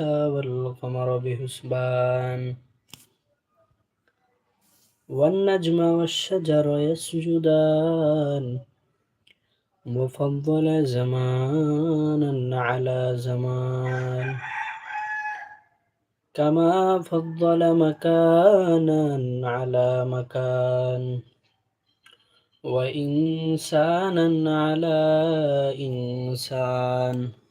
والقمر بحسبان. والنجم والشجر يسجدان. مفضل زمانا على زمان. كما فضل مكانا على مكان. وإنسانا على إنسان.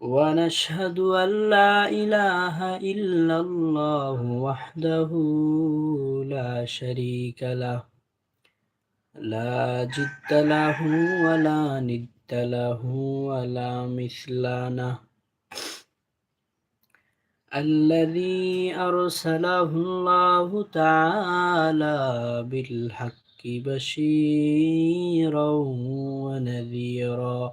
ونشهد أن لا إله إلا الله وحده لا شريك له لا جد له ولا ند له ولا مثلانه الذي أرسله الله تعالى بالحق بشيرا ونذيرا.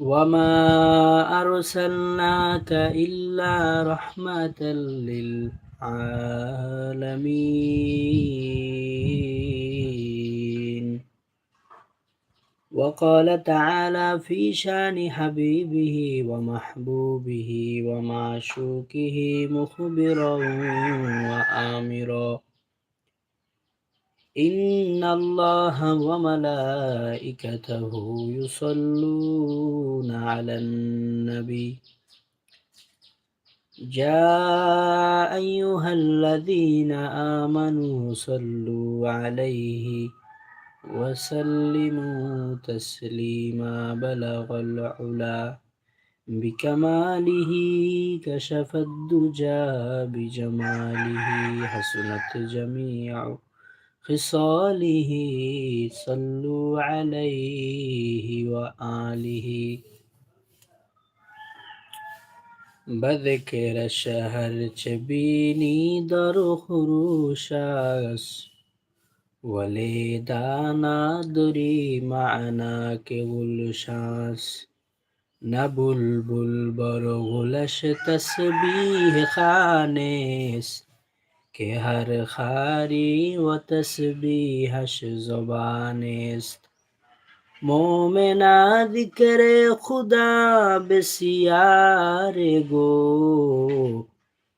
وما أرسلناك إلا رحمة للعالمين. وقال تعالى في شان حبيبه ومحبوبه ومعشوقه مخبرا وآمرا. إن الله وملائكته يصلون على النبي يا أيها الذين آمنوا صلوا عليه وسلموا تسليما بلغ العلا بكماله كشف الدجى بجماله حسنت جميع خصاله صلوا عليه وآله. بذكر شهر چبینی در خروش است ولی دانا دری معنا که گلشاست نه بلبل بر غلش تسبیح که هر خاری و تسبیحش زبانیست مومنا ذکر خدا بسیار گو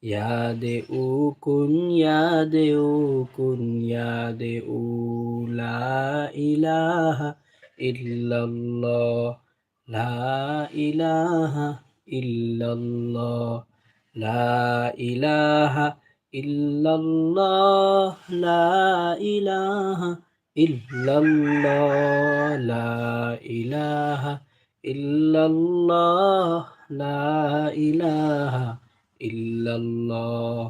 یاد او کن یاد او کن یاد او لا اله الا الله لا اله الا الله لا اله الا الله لا اله إلا الله لا إله إلا الله لا إله إلا الله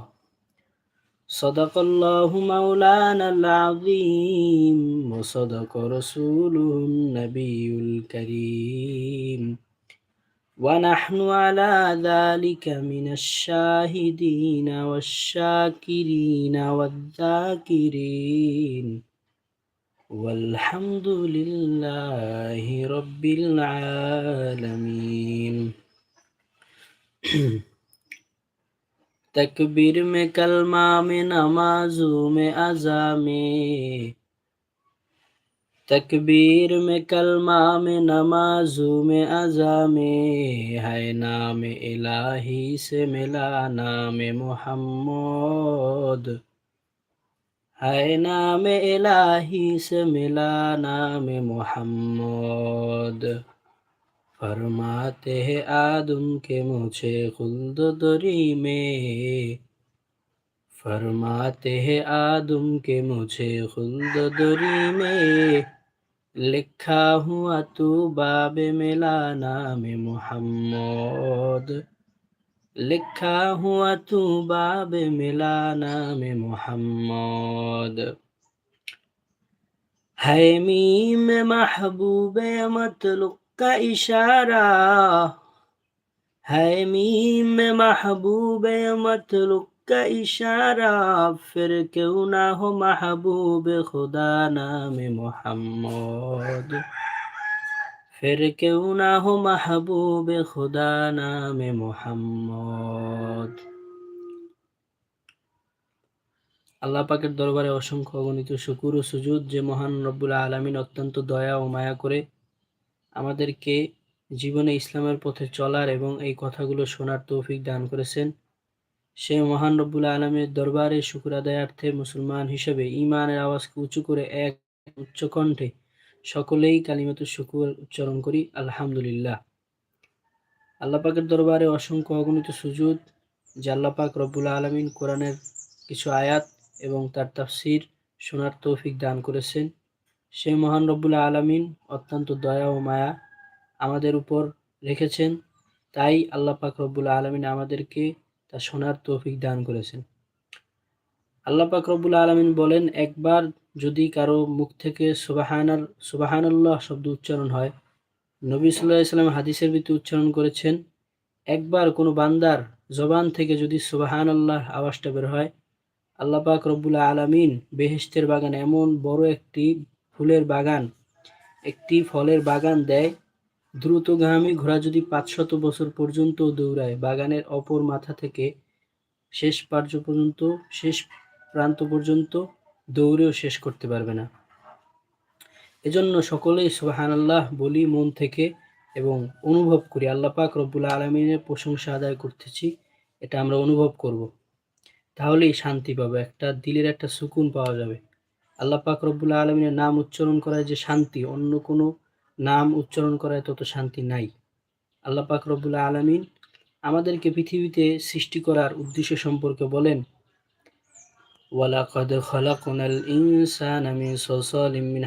صدق الله مولانا العظيم وصدق رسوله النبي الكريم ونحن على ذلك من الشاهدين والشاكرين والذاكرين. والحمد لله رب العالمين. تکبیر میں کلمہ میں نمازوں میں عزا میں तकबीर में कलमा में नमाजों में अजा में है नाम इलाही से मिला नाम मोहम्मद है नाम इलाही से मिला नाम मोहम्मद फरमाते हैं आदम के मुझे खुल्द दरी में फरमाते हैं आदम के मुझे खुल्द दरी में लिखा हुआ तू बाब मिला नाम मोहम्मद लिखा हुआ तू बाब मिला नाम मोहम्मद है मीम महबूब मतलुक का इशारा है मीम महबूब मतलुक ইশারা, ফের কেউ না হো মাহবুবে খুদা নামে মোহাম্মদ। ফের কেউ না হো মাহবুবে খুদা নামে মোহাম্মদ। আল্লাহ পাকের দরবারে অসংখ্য অগণিত শুকুর ও সুজুদ যে মহান রব্বুল আলমিন অত্যন্ত দয়া ও মায়া করে আমাদেরকে জীবনে ইসলামের পথে চলার এবং এই কথাগুলো শোনার তৌফিক দান করেছেন। সে মহান রব্বুল আলমীর দরবারে শুকুর আদায়ার্থে মুসলমান হিসেবে ইমানের আওয়াজকে উঁচু করে এক উচ্চ কণ্ঠে সকলেই কালিমাত শুকুর উচ্চারণ করি, আলহামদুলিল্লাহ। আল্লাহ পাকের দরবারে অসংখ্য অগণিত সুজুদ, যে আল্লাহ পাক রব্বুল আলমিন কোরআনের কিছু আয়াত এবং তার তাফসির শোনার তৌফিক দান করেছেন। সে মহান রব্বুল্লা আলমিন অত্যন্ত দয়া ও মায়া আমাদের উপর রেখেছেন। তাই আল্লাহ পাক রব্বুল্লা আলমিন আমাদেরকে তা শোনার তৌফিক দান করেছেন। আল্লাহ পাক রব্বুল্লা আলমিন বলেন, একবার যদি কারও মুখ থেকে সুবাহানার সুবাহানাল্লাহ শব্দ উচ্চারণ হয়, নবী সাল্লাহ ইসলাম হাদিসের ভিত্তি উচ্চারণ করেছেন, একবার কোনো বান্দার জবান থেকে যদি সুবাহান আল্লাহ আওয়াজটা বের হয়, আল্লাহ পাক রব্বুল্লা আলমিন বেহেস্তের বাগান, এমন বড় একটি ফুলের বাগান, একটি ফলের বাগান দেয় দ্রুতগামী ঘোড়া যদি পাঁচশত বছর পর্যন্ত দৌড়ায়, বাগানের অপর মাথা থেকে শেষ পার্য পর্যন্ত, শেষ প্রান্ত পর্যন্ত দৌড়েও শেষ করতে পারবে না। এজন্য সকলেই সোহান আল্লাহ বলি, মন থেকে এবং অনুভব করি। আল্লাহ পাক রব্বুল্লা আলমিনের প্রশংসা আদায় করতেছি, এটা আমরা অনুভব করব। তাহলেই শান্তি পাবো, একটা দিলের একটা সুকুন পাওয়া যাবে। আল্লাহ পাক রব্বুল্লা আলমিনের নাম উচ্চারণ করায় যে শান্তি, অন্য কোনো নাম উচ্চারণ করায় তত শান্তি নাই। আল্লাহ পাক রব্বুল্লা আলমিন আমাদেরকে পৃথিবীতে সৃষ্টি করার উদ্দেশ্য সম্পর্কে বলেন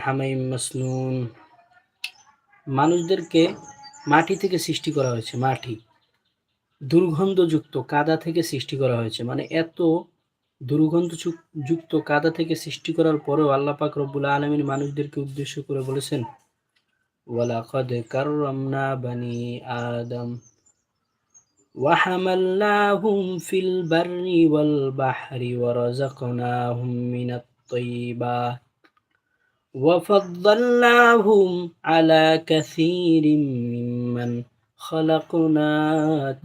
হামাইম মানুষদেরকে মাটি থেকে সৃষ্টি করা হয়েছে, মাটি। দুর্গন্ধযুক্ত কাদা থেকে সৃষ্টি করা হয়েছে। মানে এত দুর্গন্ধ যুক্ত কাদা থেকে সৃষ্টি করার পরেও আল্লাহ পাক রব্বুল আলমিন মানুষদেরকে উদ্দেশ্য করে বলেছেন ولقد كرمنا بني آدم وحملناهم في البر والبحر ورزقناهم من الطيبات وفضلناهم على كثير ممن خلقنا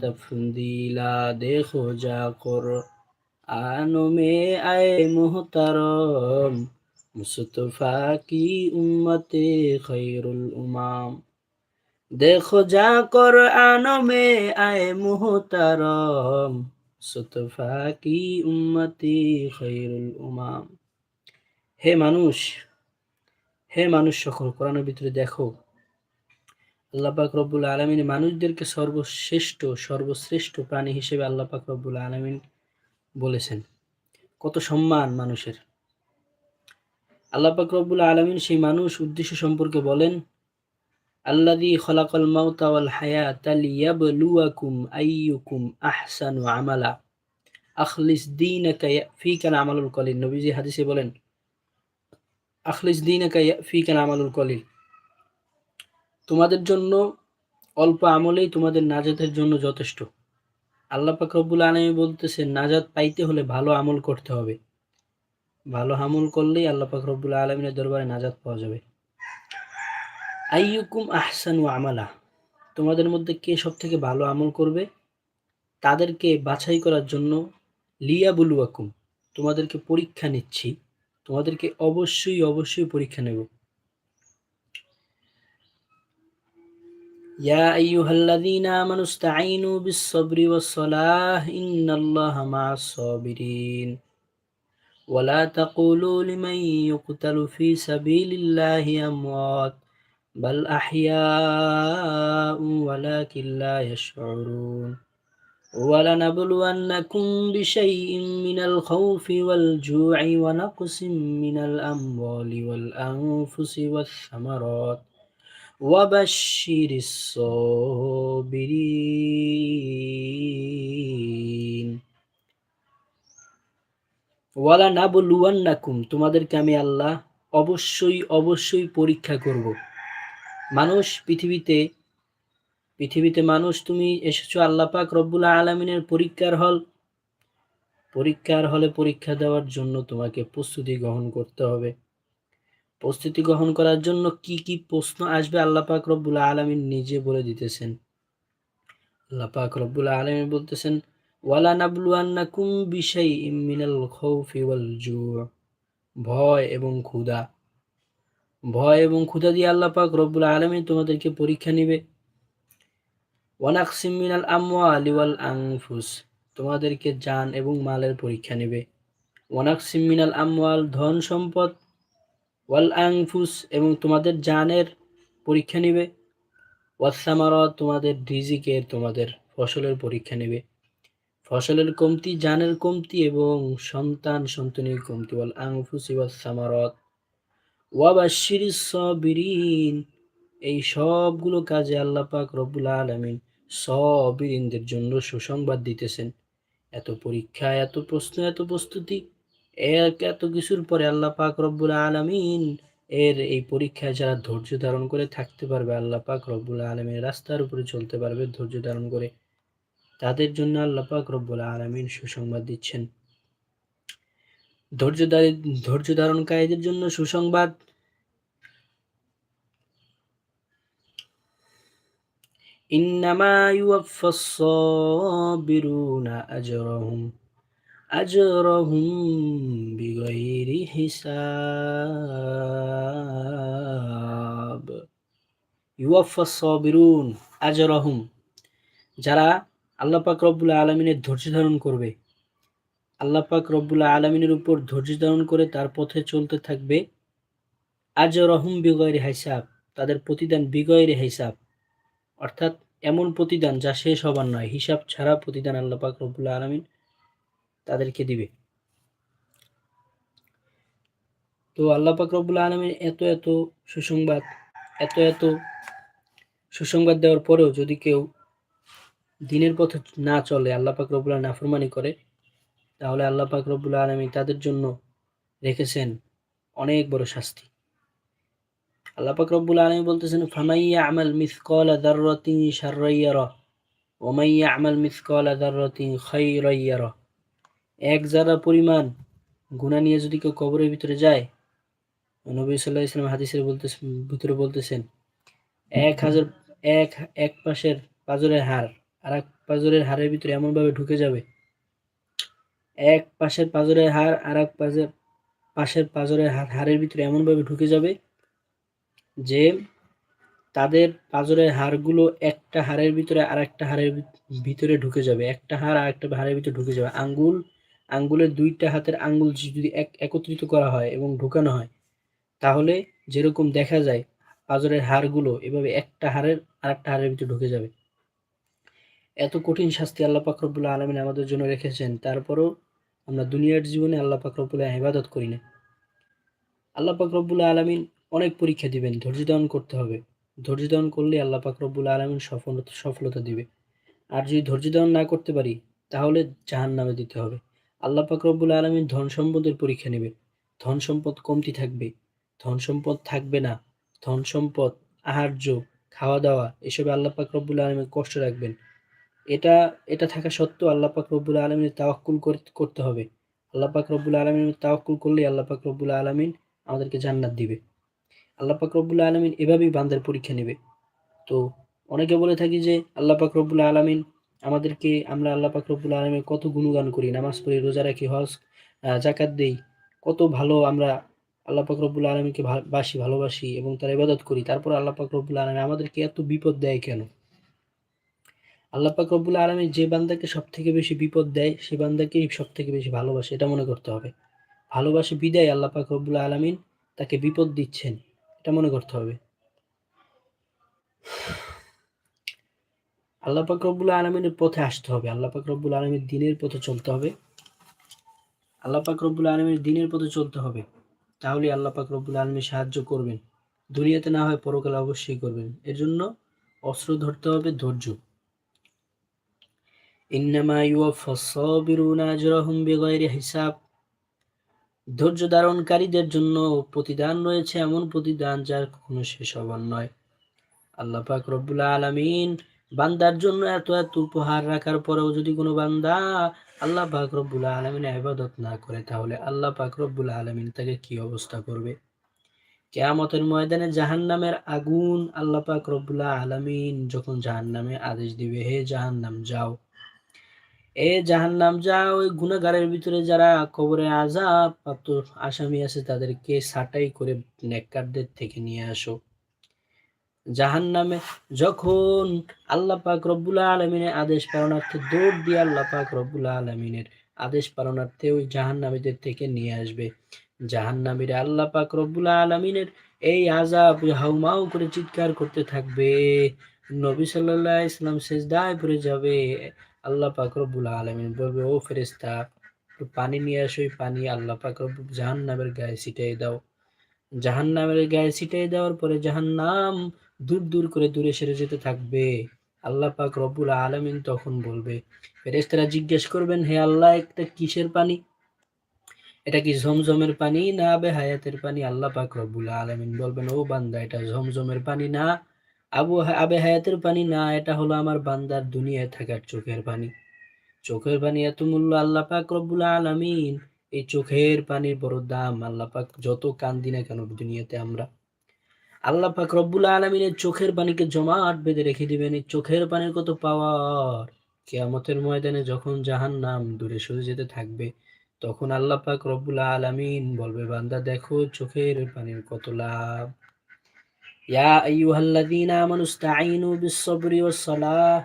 تفضيلا دیکھو جا قرآن میں اے محترم মুস্তফা কি উম্মতে খৈরুল উমাম। দেখো যা কর আনমে আয় মুহতারম মুস্তফা কি উম্মতি খৈরুল উমাম। হে মানুষ হে মানুষ সকল কোরআনের ভিতরে দেখো আল্লাপাক রব্বুল আলমিন মানুষদেরকে সর্বশ্রেষ্ঠ সর্বশ্রেষ্ঠ প্রাণী হিসেবে আল্লাপাক রব্বুল আলমিন বলেছেন। কত সম্মান মানুষের। আল্লাহ পাক রব্বুল আলমিন সেই মানুষ উদ্দেশ্য সম্পর্কে বলেন আল্লাদি খলাকল মাউতা ওয়াল হায়াতা লিয়াবলুয়াকুম আইয়ুকুম আহসানু আমালা। আখলিস দীনাকা ইয়াফিকা আমালুল কলিল। নবীজি হাদিসে বলেন, আখলিস দীনাকা ইয়াফিকা আমালুল কলিল। তোমাদের জন্য অল্প আমলেই তোমাদের নাজাতের জন্য যথেষ্ট। আল্লাহ পাক রব্বুল আলমী বলতেছে নাজাত পাইতে হলে ভালো আমল করতে হবে। ভালো হামুল করলেই আল্লাহ পাক রব্বুল আলমিনের দরবারে নাজাদ পাওয়া যাবে। আইয়ুকুম আহসানু আমালা। তোমাদের মধ্যে কে সব থেকে ভালো আমল করবে? তাদেরকে বাছাই করার জন্য লিয়া বুলুয়াকুম তোমাদেরকে পরীক্ষা নিচ্ছি। তোমাদেরকে অবশ্যই অবশ্যই পরীক্ষা নেব। ইয়া আইয়ুহাল্লাযীনা আমানু ইস্তাঈনু বিস-সাবরি ওয়াস-সালাহ, ইন্নাল্লাহা মা'আস-সাবিরিন। ولا تقولوا لمن يقتل في سبيل الله أموات بل أحياء ولكن لا يشعرون. ولنبلونكم بشيء من الخوف والجوع ونقص من الأموال والأنفس والثمرات. وبشر الصابرين. ওয়ালা নাবলুয়ান্নাকুম তোমাদেরকে আমি আল্লাহ অবশ্যই অবশ্যই পরীক্ষা করব। মানুষ পৃথিবীতে পৃথিবীতে মানুষ, তুমি এসেছ আল্লাহ পাক রব্বুল আলমিনের পরীক্ষার হল। পরীক্ষার হলে পরীক্ষা দেওয়ার জন্য তোমাকে প্রস্তুতি গ্রহণ করতে হবে। প্রস্তুতি গ্রহণ করার জন্য কি কি প্রশ্ন আসবে আল্লাহ পাক রব্বুল আলমিন নিজে বলে দিতেছেন। আল্লাহ পাক রব্বুল আলমিন বলতেছেন ওয়ালা নাবলুয়ান্নাকুম বিশাই মিনাল খাউফি ওয়াল ভয় এবং ক্ষুধা। ভয় এবং ক্ষুধা দিয়ে আল্লাহ পাক রব্বুল আলমিন তোমাদেরকে পরীক্ষা নিবে। ওয়ানাকসিম মিনাল আমওয়ালি ওয়াল আনফুস। তোমাদেরকে জান এবং মালের পরীক্ষা নেবে। ওয়ানাকসিম মিনাল আমওয়াল ধন সম্পদ ওয়াল আংফুস এবং তোমাদের জানের পরীক্ষা নেবে। ওয়াসামারত তোমাদের রিজিকের তোমাদের ফসলের পরীক্ষা নেবে। ফসলের কমতি, জানের কমতি এবং সন্তান সন্তানের কমতি। ওয়াল আংফুস ওয়াসামারত ওয়াবাশির সবিরিন। এই সবগুলো কাজে আল্লাহ পাক রব্বুল আলমিন সবিরিনদের জন্য সুসংবাদ দিতেছেন। এত পরীক্ষা, এত প্রশ্ন, এত প্রস্তুতি, এক, এত কিছুর পরে আল্লাহ পাক রব্বুল আলমিন এর এই পরীক্ষায় যারা ধৈর্য ধারণ করে থাকতে পারবে, আল্লাহ পাক রব্বুল আলমিন রাস্তার উপরে চলতে পারবে ধৈর্য ধারণ করে। তাদের জন্য আল্লাহ পাক রব্বুল আলমিন সুসংবাদ দিচ্ছেন। ধৈর্য ধৈর্য ধারণকারীদের জন্য সুসংবাদ। ইন্নামা ইউয়াফাস সাবিরুনা আজরাহুম আজরাহুম বিগাইরি হিসাব। ইউয়াফাস সাবিরুন আজরাহুম, যারা আল্লাহ পাক রব্বুল আলমিনের ধৈর্য ধারণ করবে। আল্লাহ পাক রব্বুল আলমিনের উপর ধৈর্য ধারণ করে তার পথে চলতে থাকবে। আজ রহম বিগয়ের হিসাব তাদের প্রতিদান বিগয়ের হিসাব অর্থাৎ এমন প্রতিদান যা শেষ হবার নয়, হিসাব ছাড়া প্রতিদান আল্লাহ পাক রব্বুল আলমিন তাদেরকে দিবে। তো আল্লাহ পাক রব্বুল এত এত সুসংবাদ, এত এত সুসংবাদ দেওয়ার পরেও যদি কেউ দিনের পথে না চলে আল্লাহ পাক রব্বুল নাফরমানি করে, তাহলে আল্লাহ পাক রব্বুল আলমী তাদের জন্য রেখেছেন অনেক বড় শাস্তি। আল্লাহ পাক রব্বুল বলতেছেন ফামাইয়া আমাল মিসকল দাররতিন শাররাইয়ার ওমাইয়া আমাল মিসকল দাররতিন খাইরাইয়ার এক যারা পরিমাণ গুণা নিয়ে যদি কেউ কবরের ভিতরে যায়, নবী সাল্লাহ ইসলাম হাদিসের বলতেছেন ভিতরে বলতেছেন, এক হাজার, এক এক পাশের পাজরের হার আর এক পাজরের হারের ভিতরে এমনভাবে ঢুকে যাবে। এক পাশের পাজরের হার আর এক পাশের পাশের পাজরের হাড়ের ভিতরে এমনভাবে ঢুকে যাবে যে তাদের পাজরের হাড়গুলো একটা হাড়ের ভিতরে আর একটা হাড়ের ভিতরে ঢুকে যাবে। একটা হাড় আর একটা হাড়ের ভিতরে ঢুকে যাবে। আঙ্গুল আঙ্গুলের দুইটা হাতের আঙ্গুল যদি এক একত্রিত করা হয় এবং ঢুকানো হয়, তাহলে যেরকম দেখা যায় পাজরের হাড়গুলো এভাবে একটা হাড়ের আর একটা হাড়ের ভিতরে ঢুকে যাবে। এত কঠিন শাস্তি আল্লাহ পাকরবুল্লাহ আলমিন আমাদের জন্য রেখেছেন, তারপরও আমরা দুনিয়ার জীবনে আল্লাহ পাক রব্বুল্লাহ ইবাদত করি না। আল্লাহ পাক রব্বুল্লাহ আলমিন অনেক পরীক্ষা দিবেন, ধৈর্য ধারণ করতে হবে। ধৈর্য ধারণ করলে আল্লাহ পাক রব্বুল্লাহ আলমিন সফলতা সফলতা দিবে। আর যদি ধৈর্য ধারণ না করতে পারি, তাহলে জাহান নামে দিতে হবে। আল্লাহ পাক রব্বুল আলমিন ধন সম্পদের পরীক্ষা নেবে ধন সম্পদ কমতি থাকবে, ধন সম্পদ থাকবে না। ধন সম্পদ, আহার্য খাওয়া দাওয়া এসবে আল্লাহ পাক রব্বুল আলমিন কষ্ট রাখবেন। এটা এটা থাকা সত্ত্বেও আল্লাহ পাক রব্বুল আলমিনের তাওয়াক্কুল করতে হবে। আল্লাহ পাক রব্বুল আলমিনের তাওয়াক্কুল করলে আল্লাহ পাক রব্বুল আলমিন আমাদেরকে জান্নাত দিবে। আল্লাহ পাক রব্বুল আলমিন এভাবেই বান্দার পরীক্ষা নেবে। তো অনেকে বলে থাকি যে, আল্লাহ পাক রব্বুল আলমিন আমাদেরকে, আমরা আল্লাহ পাক রব্বুল আলমের কত গুণগান করি, নামাজ পড়ি, রোজা রাখি, হজ জাকাত দেই, কত ভালো আমরা আল্লাহ পাক রব্বুল আলমীকে বাসি, ভালোবাসি এবং তার ইবাদত করি, তারপর আল্লাহ পাক রব্বুল আলমী আমাদেরকে এত বিপদ দেয় কেন? আল্লাহ পাক রব্বুল আলমী যে বান্দাকে সব থেকে বেশি বিপদ দেয়, সে বান্দাকেই সব থেকে বেশি ভালোবাসে, এটা মনে করতে হবে। ভালোবাসে বিদায় আল্লাহ পাক রব্বুল আলমিন তাকে বিপদ দিচ্ছেন, এটা মনে করতে হবে। আল্লাহ পাক রব্বুল আলমিনের পথে আসতে হবে, আল্লাহ পাক রব্বুল আলমীর দিনের পথে চলতে হবে। আল্লাহ পাক রব্বুল আলমীর দিনের পথে চলতে হবে তাহলে আল্লাহ পাক রব্বুল আলমী সাহায্য করবেন। দুনিয়াতে না হয় পরকালে অবশ্যই করবেন, এর জন্য অস্ত্র ধরতে হবে, ধৈর্য। হিসাব। ধৈর্য ধারণকারীদের জন্য প্রতিদান রয়েছে এমন প্রতিদান যার কখনো শেষ হবার নয়। আল্লাহ পাক রব্বুল আলমিন বান্দার জন্য এত এত উপহার রাখার পরেও যদি কোনো বান্দা আল্লাহ পাক রব্বুল আলমিন ইবাদত না করে, তাহলে আল্লাহ পাক রব্বুল আলমিন তাকে কি অবস্থা করবে? কেয়ামতের ময়দানে জাহান নামের আগুন আল্লাহ পাক রব্বুল্লাহ আলমিন যখন জাহান নামে আদেশ দিবে, হে জাহান নাম যাও। এ জাহান নাম যাও, ওই গুণাগারের ভিতরে যারা কবরে আজাব প্রাপ্ত আসামি আছে তাদেরকে সাটাই করে নেককারদের থেকে নিয়ে আসো। জাহান নামে যখন আল্লাহ পাক রব্বুল আলমিনের আদেশ পালনার্থে দৌড় দিয়ে আল্লাহ পাক রব্বুল আলমিনের আদেশ পালনার্থে ওই জাহান নামীদের থেকে নিয়ে আসবে। জাহান নামীর আল্লাহ পাক রব্বুল আলমিনের এই আজাব হাউমাউ করে চিৎকার করতে থাকবে। নবী সাল্লাহ ইসলাম দায় পড়ে যাবে। আল্লাহ পাক রব্বুল আলমিন বলবে, ও ফেরেস্তা পানি নিয়ে আসো পানি আল্লাহ পাক রব্বুল জাহান নামের গায়ে ছিটাই দাও। জাহান নামের গায়ে ছিটাই দেওয়ার পরে জাহান নাম দূর দূর করে দূরে সেরে যেতে থাকবে। আল্লাহ পাক রব্বুল আলমিন তখন বলবে ফেরেস্তারা জিজ্ঞেস করবেন, হে আল্লাহ, একটা কিসের পানি? এটা কি ঝমঝমের পানি না আবে হায়াতের পানি? আল্লাহ পাক রব্বুল আলমিন বলবেন, ও বান্দা, এটা ঝমঝমের পানি না আবু আবে হায়াতের পানি না, এটা হলো আমার বান্দার দুনিয়ায় থাকার চোখের পানি চোখের পানি এত মূল্য, আল্লাহ পাক রব্বুল আলমিন, এই চোখের পানির বড় দাম আল্লাহ পাক যত কান্দি না কেন দুনিয়াতে আমরা। আল্লাহ পাক রব্বুল আলমিনের চোখের পানিকে জমাট বেঁধে রেখে দিবেন, এই চোখের পানির কত পাওয়ার? কেয়ামতের ময়দানে যখন জাহান নাম দূরে সরে যেতে থাকবে, তখন আল্লাহ পাক রব্বুল আলমিন বলবে, বান্দা, দেখো, চোখের পানির কত লাভ। ইয়া আইয়ুহাল্লাযীনা আমানুস্তাঈনু বিস-সাবরি ওয়াস-সালাহ।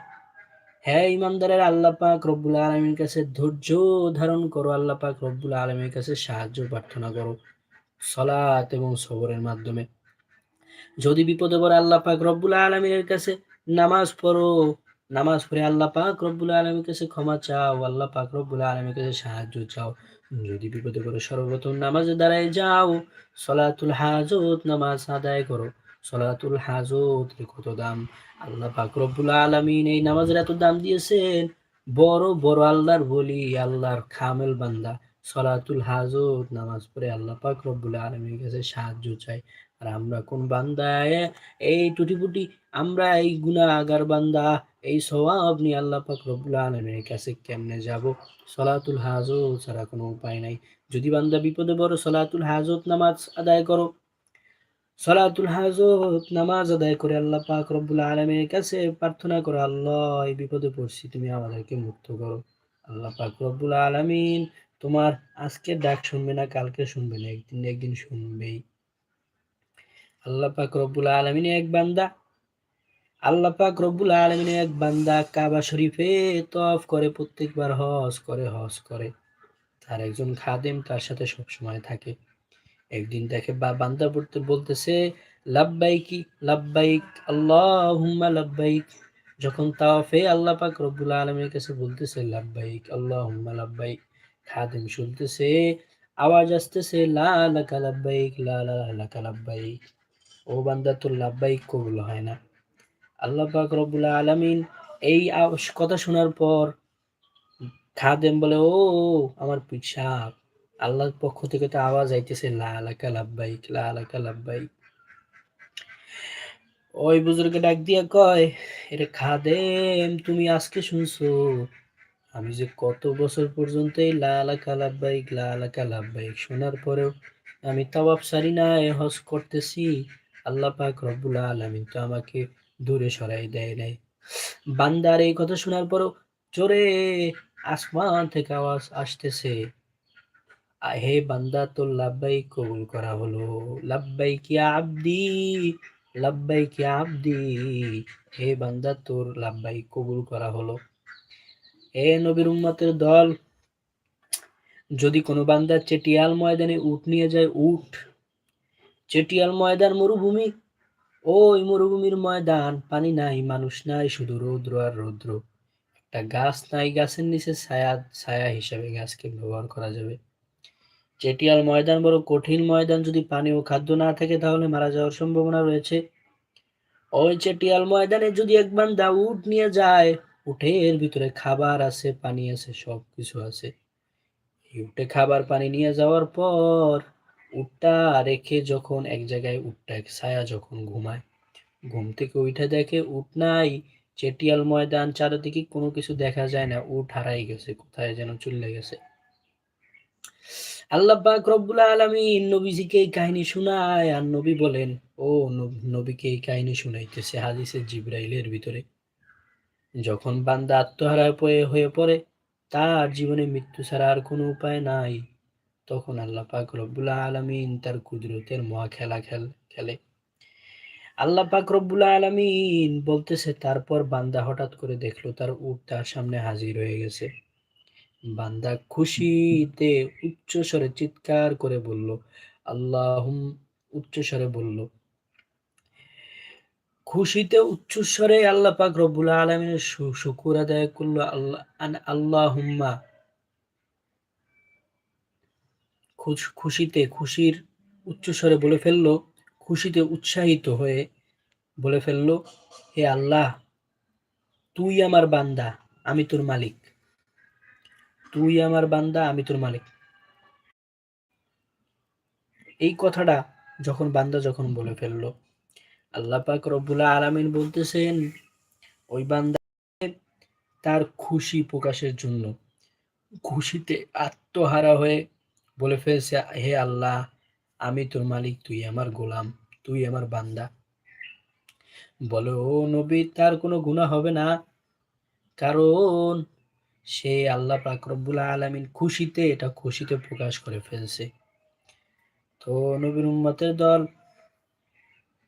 হে ইমানদারের, আল্লাহ পাক রব্বুল কাছে ধৈর্য ধারণ করো, আল্লাহ পাক রব্বুল আলমীর কাছে সাহায্য প্রার্থনা করো সলাত এবং সবরের মাধ্যমে। যদি বিপদে পড়ে আল্লাহ পাক রব্বুল আলমীর কাছে নামাজ পড়ো, নামাজ পড়ে আল্লাহ পাক রব্বুল আলমীর কাছে ক্ষমা চাও, আল্লাহ পাক রব্বুল আলমীর কাছে সাহায্য চাও। যদি বিপদে পড়ে সর্বপ্রথম নামাজে দাঁড়ায় যাও, সলাতুল হাজত নামাজ আদায় করো। সলাতুল হাজত কত দাম? আল্লাহ পাক রব্বুল আলমিন এই নামাজের এত দাম দিয়েছেন। বড় বড় আল্লাহর বলি, আল্লাহর খামেল বান্দা। সলাতুল হাজত, নামাজ পড়ে আল্লাহ পাক রব্বুল আলমীর কাছে সাহায্য চাই। আর আমরা কোন বান্দায়? এই টুটিপুটি, আমরা এই গুণা আগার বান্দা, এই স্বভাব নিয়ে আল্লাহ পাক রব্বুল আলমীর কাছে কেমনে যাব? সলাতুল হাজত ছাড়া কোনো উপায় নাই। যদি বান্দা বিপদে বড় সলাতুল হাজত নামাজ আদায় করো। সলাতুল হাজত, নামাজ আদায় করে আল্লাহ পাক রব্বুল আলমের কাছে প্রার্থনা করো, আল্লাহ, এই বিপদে পড়ছি, তুমি আমাদেরকে মুক্ত করো। আল্লাহ পাক রব্বুল আলমিন তোমার আজকে ডাক শুনবে না, কালকে শুনবে না, একদিন একদিন শুনবেই। আল্লাহ পাক রব্বুল আলমিনে এক বান্দা, আল্লাহ পাক রব্বুল আলমিনে এক বান্দা কাবা শরীফে তফ করে, প্রত্যেকবার হজ করে হজ করে। তার একজন খাদেম তার সাথে সবসময় থাকে। একদিন দেখে বা বান্দা পড়তে বলতেছে, লাব্বাইকি, লাব্বাইক, আল্লাহুম্মা লাব্বাইক। যখন তাও তাওয়াফে আল্লাহ পাক রব্বুল আলমের কাছে বলতেছে, লাব্বাইক, আল্লাহুম্মা লাব্বাইক। খাদেম শুনতেছে, আওয়াজ আসতেছে, লা লাকা লাব্বাইক, লা লাব্বাইক। ও বান্দা তোর লাব্বাইক কবুল হয় না। আল্লাহ পাক রব্বুল আলামিন এই কথা শোনার পর খাদেম বলে, ও, আমার পিসাব আল্লাহর পক্ষ থেকে তো আওয়াজ আইতেছে লালাকা লাব্বাইক লালাকা লাব্বাইক। ওই বুজুর্গে ডাক দিয়া কয় এটা খাদেম, তুমি আজকে শুনছো? আমি যে কত বছর পর্যন্ত এই লালাকা লাব্বাইক লালাকা লাব্বাইক শোনার পরেও আমি তাওয়াব সারি না এ হজ করতেছি। আল্লাহ পাক রব্বুল আলামিন তো আমাকে দূরে সরাই দেয় নাই। বান্দার এই কথা শোনার পরও জোরে আসমান থেকে আওয়াজ আসতেছে। হে বান্দা তোর লাভবাই কবুল করা হলো। লাভবাই কি আবদি? লাভবাই কি আবদি? হে বান্দা তোর লাভবাই কবুল করা হলো। হে নবীর উম্মতের দল, যদি কোনো বান্দা চেটিয়াল ময়দানে উঠ নিয়ে যায়, উঠ। চেটিয়াল ময়দান মরুভূমি। ওই মরুভূমির ময়দান, পানি নাই, মানুষ নাই, শুধু রৌদ্র আর রৌদ্র। একটা গাছ নাই, গাছের নিচে ছায়া ছায়া হিসাবে গাছকে ব্যবহার করা যাবে। চেটিয়াল ময়দান বড় কঠিন ময়দান যদি পানি ও খাদ্য না থাকে, তাহলে মারা যাওয়ার সম্ভাবনা রয়েছে। ওই চেটিয়াল ময়দানে যদি একবার বান্দা উঠ নিয়ে যায়, উঠের ভিতরে খাবার আছে, পানি আছে সব কিছু আছে উঠে খাবার, পানি নিয়ে যাওয়ার পর উটটা রেখে যখন এক জায়গায় উঠটা ছায়া যখন ঘুমায়, ঘুম থেকে উঠে দেখে উঠ নাই, চেটিয়াল ময়দান চারিদিকে কোনো কিছু দেখা যায় না উঠ হারাই গেছে, কোথায় যেন চলে গেছে। আল্লাহ পাক রব্বুল আলামিন নবীজিকে এই কাহিনী শোনায় আর নবী বলেন, ও নবীকে এই কাহিনী শুনাইতেছে হাদিসে জিব্রাইলের ভিতরে। যখন বান্দা আত্মহারা হয়ে পড়ে, তার জীবনে মৃত্যু ছাড়া আর কোনো উপায় নাই। তখন আল্লাহ পাক রব্বুল আলমিন তার কুদরতের মহা খেলা খেল, খেলে। আল্লাহ পাক রব্বুল আলমিন বলতেছে, তারপর বান্দা হঠাৎ করে দেখল তার উট তার সামনে হাজির হয়ে গেছে। বান্দা খুশিতে উচ্চ স্বরে চিৎকার করে বলল আল্লাহ উচ্চ স্বরে বলল, খুশিতে উচ্চস্বরে আল্লাহ পাক রব্বুল আলমিনের শুকুর আদায় করল আল্লাহ আল্লাহ হুম্মা খুশিতে খুশির উচ্চস্বরে বলে ফেলল, খুশিতে উৎসাহিত হয়ে বলে ফেলল, হে আল্লাহ, তুই আমার বান্দা, আমি তোর মালিক। তুই আমার বান্দা, আমি তোর মালিক। এই কথাটা যখন বান্দা যখন বলে ফেলল, আল্লাহ পাক রব্বুল আলামিন বলতেছেন, ওই বান্দা তার খুশি প্রকাশের জন্য খুশিতে আত্মহারা হয়ে বলে ফেলছে, হে আল্লাহ, আমি তোর মালিক, তুই আমার গোলাম, তুই আমার বান্দা। বলো ও নবী, তার কোনো গুণা হবে না। কারণ সে আল্লাহ পাক রব্বুল আলামিন খুশিতে এটা খুশিতে প্রকাশ করে ফেলছে। তো নবীর উম্মতের দল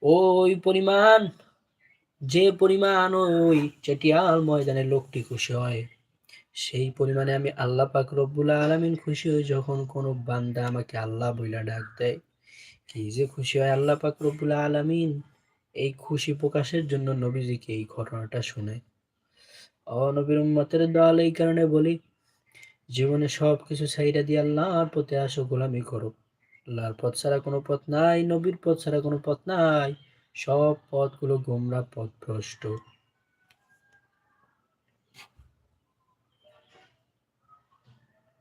ওই পরিমাণ, যে পরিমাণ ওই চেটিয়াল ময়দানে লোকটি খুশি হয়, সেই পরিমাণে আমি আল্লাহ পাক রব্বুল আলমিন খুশি হই যখন কোনো বান্দা আমাকে আল্লাহ বইলা ডাক দেয়। কি যে খুশি হয় আল্লাহ পাক রব্বুল আলমিন, এই খুশি প্রকাশের জন্য নবীজিকে এই ঘটনাটা শুনে অনবীর উম্মতের দল এই কারণে বলি, জীবনে সব কিছু সাইডা দিয়ে আল্লাহর পথে আসো, গোলামি করো। আল্লাহর পথ ছাড়া কোনো পথ নাই, নবীর পথ ছাড়া কোনো পথ নাই, সব পথগুলো গোমরা পথ ভ্রষ্ট